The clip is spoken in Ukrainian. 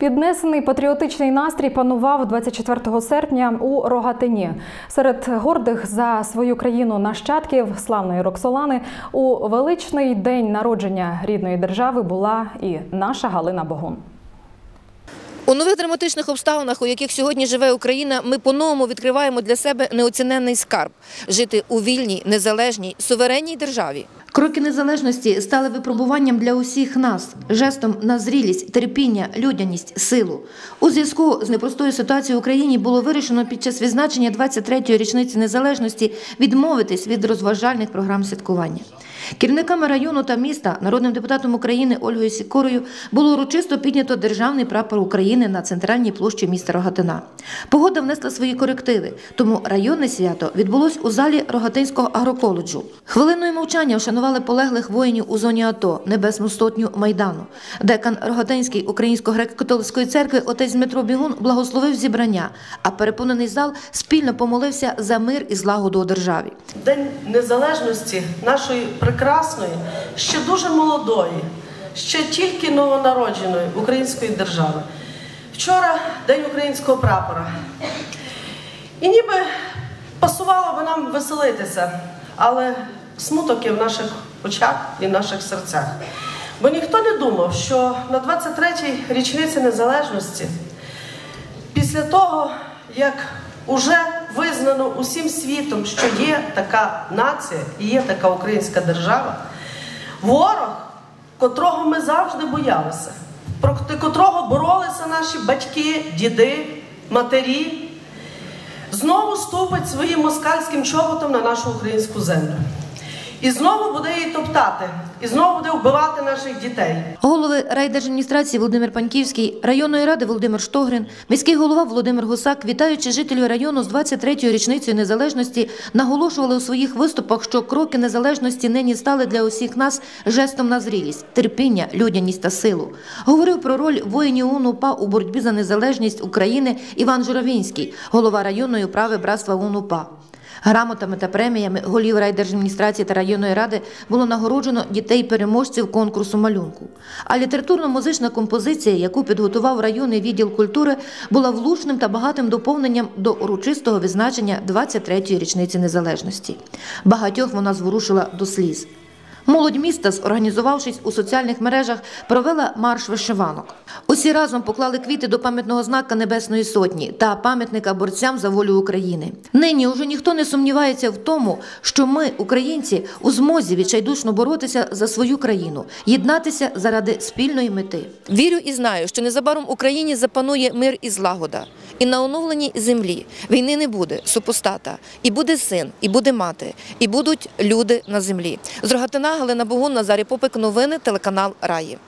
Піднесений патріотичний настрій панував 24 серпня у Рогатині. Серед гордих за свою країну нащадків славної Роксолани у величний день народження рідної держави була і наша Галина Богун. У нових драматичних обставинах, у яких сьогодні живе Україна, ми по-новому відкриваємо для себе неоціненний скарб жити у вільній, незалежній, суверенній державі. Кроки незалежності стали випробуванням для усіх нас, жестом на зрілість, терпіння, людяність, силу. У зв'язку з непростою ситуацією в Україні було вирішено під час відзначення 23-ї річниці незалежності відмовитись від розважальних програм святкування. Керівниками району та міста, народним депутатом України Ольгою Сікорою, було урочисто піднято державний прапор України на центральній площі міста Рогатина. Погода внесла свої корективи, тому районне свято відбулось у залі Рогатинського агроколеджу. Хвилиною мовчання вшанували полеглих воїнів у зоні АТО, Небесну сотню Майдану. Декан Рогатинської українсько-греко-католицької церкви отець Дмитро Бігун благословив зібрання, а переповнений зал спільно помолився за мир і злагоду у державі. День незалежності нашої прекрасної, ще дуже молодої, ще тільки новонародженої української держави. Вчора День українського прапора. І ніби пасувало би нам веселитися, але смуток є в наших очах і в наших серцях. Бо ніхто не думав, що на 23-й річниці незалежності Після того, як уже визнано усім світом, що є така нація і є така українська держава, ворог, котрого ми завжди боялися, проти котрого боролися наші батьки, діди, матері, знову ступить своїм москальським чоботом на нашу українську землю. І знову буде її топтати, і знову буде вбивати наших дітей. Голови райдержадміністрації Володимир Паньківський, районної ради Володимир Штогрин, міський голова Володимир Гусак, вітаючи жителів району з 23-ю річницею незалежності, наголошували у своїх виступах, що кроки незалежності нині стали для усіх нас жестом на зрілість, терпіння, людяність та силу. Говорив про роль воїнів УНУПА у боротьбі за незалежність України Іван Журавінський, голова районної управи братства УНУПА. Грамотами та преміями голів райдержадміністрації та районної ради було нагороджено дітей-переможців конкурсу малюнку. А літературно-музична композиція, яку підготував районний відділ культури, була влучним та багатим доповненням до урочистого відзначення 23-ї річниці незалежності. Багатьох вона зворушила до сліз. Молодь міста, зорганізувавшись у соціальних мережах, провела марш вишиванок. Усі разом поклали квіти до пам'ятного знака Небесної Сотні та пам'ятника борцям за волю України. Нині уже ніхто не сумнівається в тому, що ми, українці, у змозі відчайдушно боротися за свою країну, єднатися заради спільної мети. Вірю і знаю, що незабаром Україні запанує мир і злагода. І на оновленій землі війни не буде, супостата. І буде син, і буде мати, і будуть люди на землі. З Рогатина Галина Богун, Назарій Попик, новини, телеканал Раї.